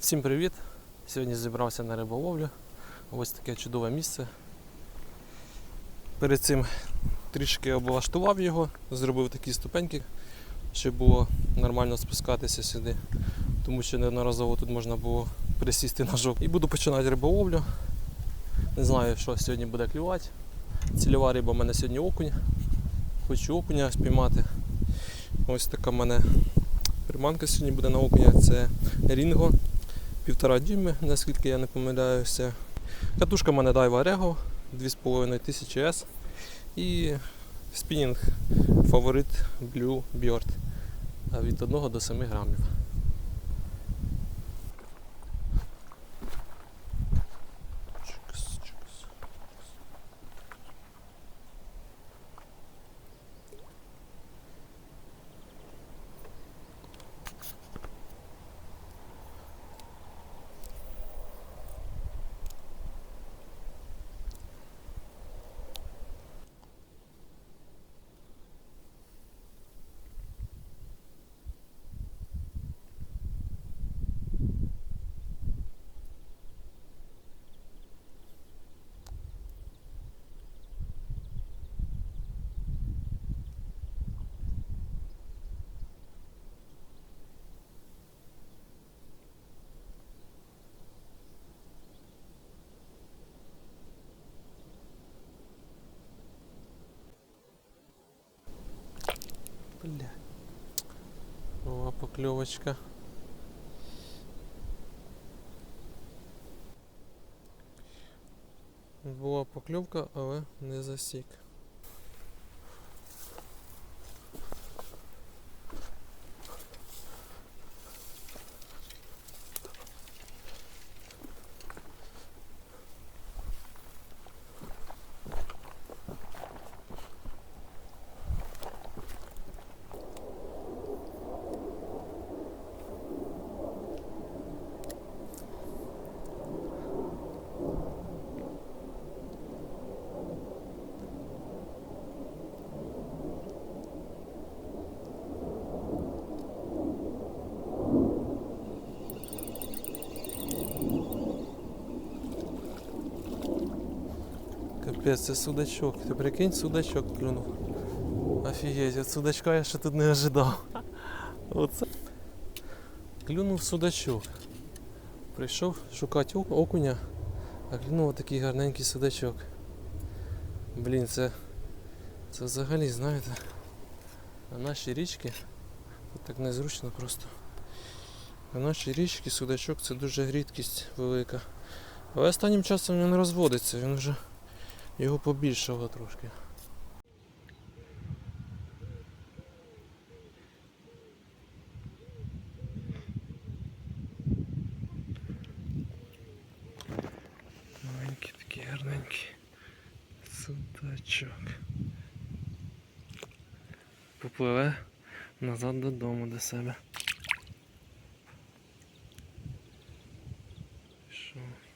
Всім привіт! Сьогодні зібрався на риболовлю. Ось таке чудове місце. Перед цим трішки облаштував його, зробив такі ступеньки, щоб було нормально спускатися сюди, тому що неодноразово тут можна було присісти на жок. І буду починати риболовлю. Не знаю, що сьогодні буде клювати. Цільова риба в мене сьогодні окунь. Хочу окуня спіймати. Ось така в мене приманка сьогодні буде на окуня. Це Рінго півтора дюйми, наскільки я не помиляюся. Катушка в мене Daiwa Rego 2500 S і спінінг фаворит Blue Bird від 1 до 7 грамів. Покльовочка. Була покльовка, але не засік. Капець, це судачок. Ти прикинь, судачок клюнув. Офігеть, от судачка я ще тут не ожидав. Оце. Клюнув судачок. Прийшов шукати окуня, а клюнув такий гарненький судачок. Блін, це, це взагалі, знаєте, на нашій річці тут так незручно просто. На нашій річці судачок це дуже рідкість велика. Але останнім часом він розводиться, він вже його побільшало трошки. Маленький такий гарненький судачок. Попливе назад додому до себе. Пішов.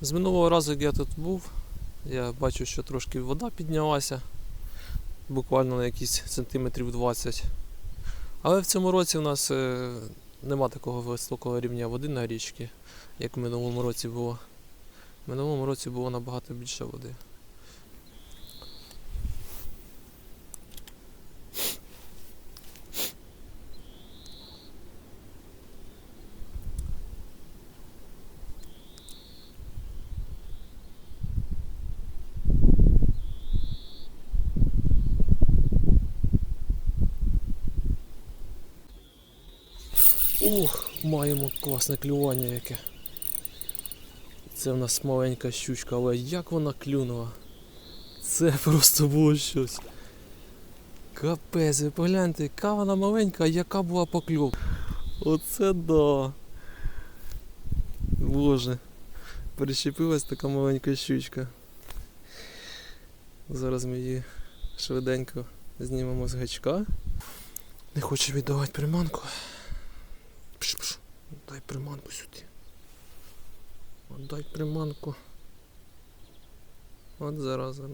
З минулого разу, як я тут був, я бачу, що трошки вода піднялася, буквально на якісь сантиметрів 20. Але в цьому році у нас е, нема такого високого рівня води на річці, як в минулому році було. В минулому році було набагато більше води. Ух, маємо класне клювання яке. Це в нас маленька щучка, але як вона клюнула. Це просто було щось. Капець, ви погляньте, яка вона маленька, яка була покльовка. Оце да. Боже. Прищепилась така маленька щучка. Зараз ми її швиденько знімемо з гачка. Не хоче віддавати приманку. Дай приманку сюди. Отдай приманку. От зараза.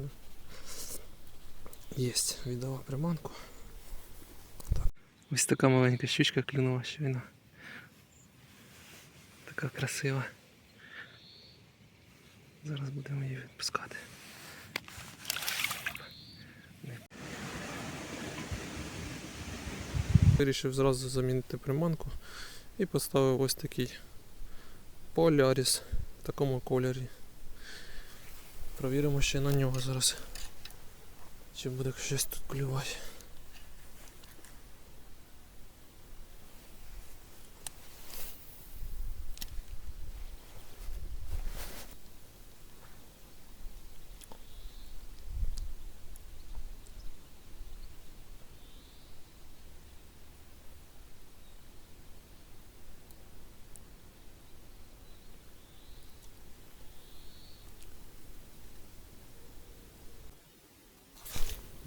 Єсть, віддала приманку. Ось така маленька щучка клюнула щойно. Така красива. Зараз будемо її відпускати. Вирішив зразу замінити приманку і поставив ось такий поляріс в такому кольорі. Провіримо ще на нього зараз. Чи буде щось тут клювати.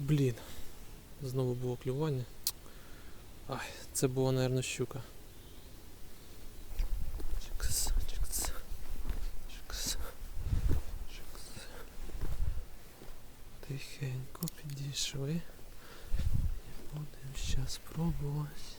Блін. Знову було клювання. Ай, це була, мабуть, щука. Чикс, чикс, чикс, чикс. Тихенько підійшли. І будемо зараз пробувати.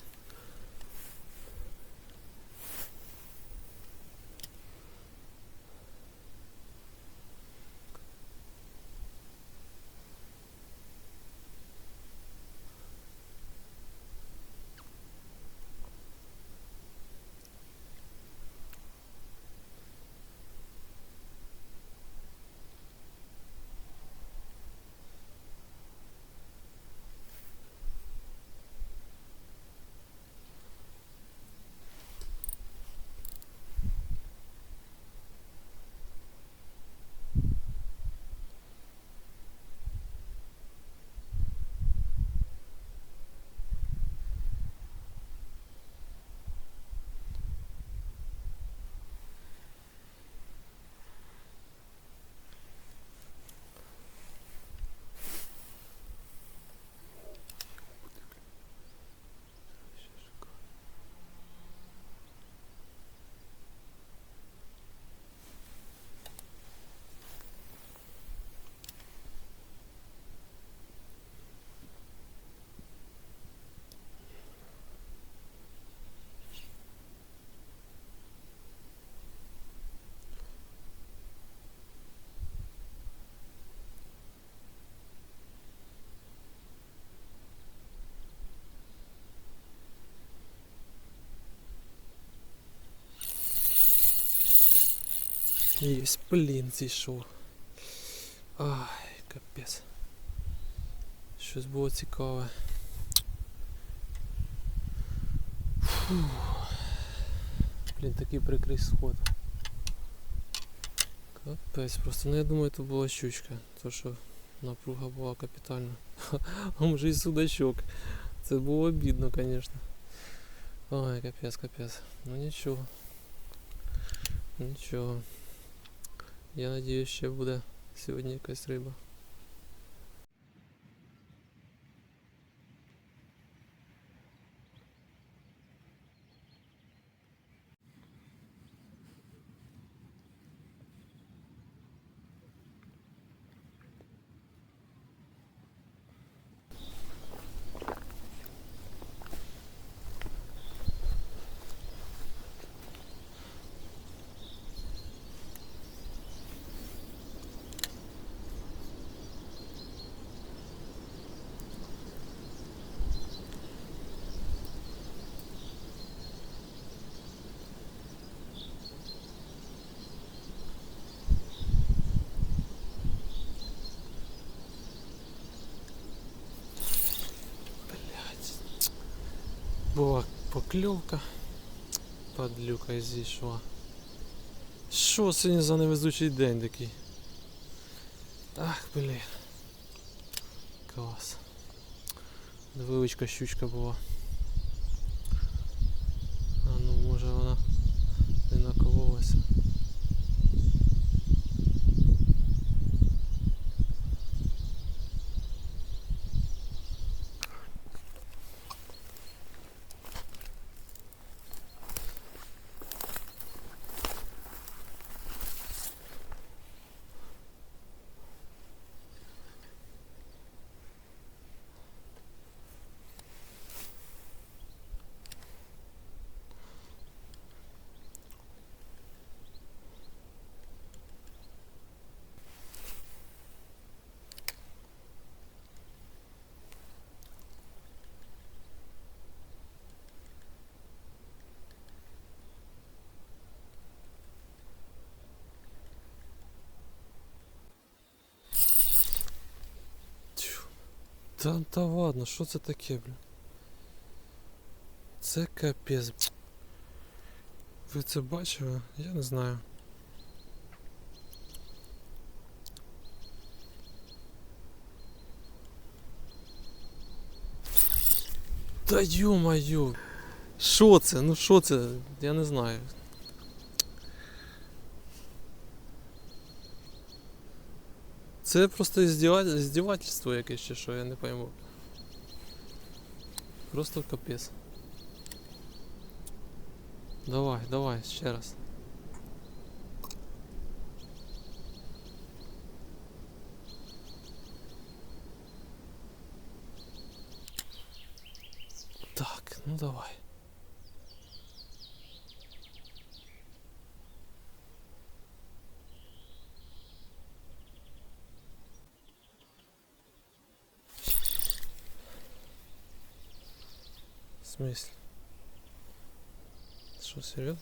Єсть, блін, зійшов. Ай, капець. Щось було цікаве. Фух. Блін, такий прикрий сход. Капець, просто ну я думаю, це була щучка. То що напруга була капітальна. А може і судачок. Це було обідно, звісно. Ой, капець, капець. Ну нічого. Нічого. Я надіюсь, ще буде сьогодні якась риба. Блять. Була покльовка. Падлюка зійшла. Що сьогодні за невезучий день такий? Ах, блін. Клас. Невеличка щучка була. А ну може вона не накололася. Та, та ладно, що це таке, бля? Це капець. Ви це бачили? Я не знаю. Та ё-моё! Що це? Ну що це? Я не знаю. Це просто здівательство якесь чи що, я не пойму. Просто капець. Давай, давай, ще раз. Так, ну давай. Смысле? Что, серьезно?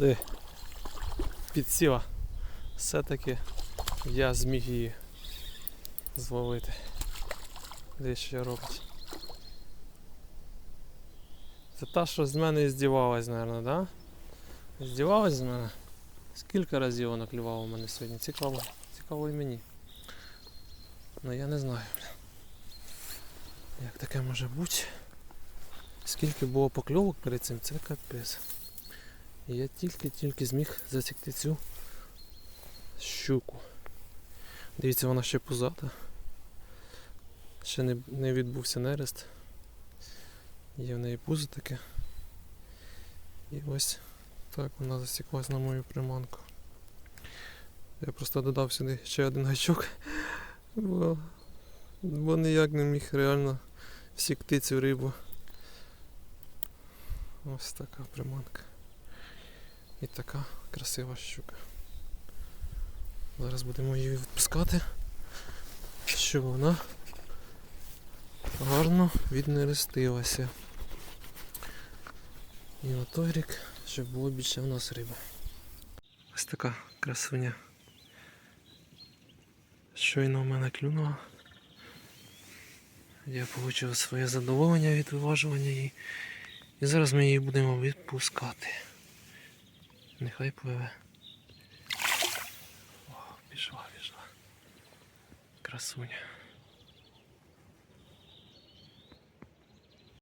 Де? Підсіла. Все-таки я зміг її зловити. Де що робить? Це та, що з мене здівалась, мабуть, да? Здівалась з мене? Скільки разів вона клювала у мене сьогодні? Цікаво. Цікаво і мені. Ну я не знаю, бля. Як таке може бути? Скільки було покльовок перед цим, це капець. І я тільки-тільки зміг засікти цю щуку. Дивіться, вона ще пузата. Ще не, не відбувся нерест. Є в неї пузо таке. І ось так вона засіклась на мою приманку. Я просто додав сюди ще один гачок, бо, бо ніяк не міг реально всікти цю рибу. Ось така приманка. І така красива щука. Зараз будемо її відпускати, щоб вона гарно віднерестилася. І на той рік, щоб було більше в нас риби. Ось така красуня. Щойно в мене клюнула. Я отримав своє задоволення від виважування її. І зараз ми її будемо відпускати. Нехай пливе. О, пішла, пішла. Красуня.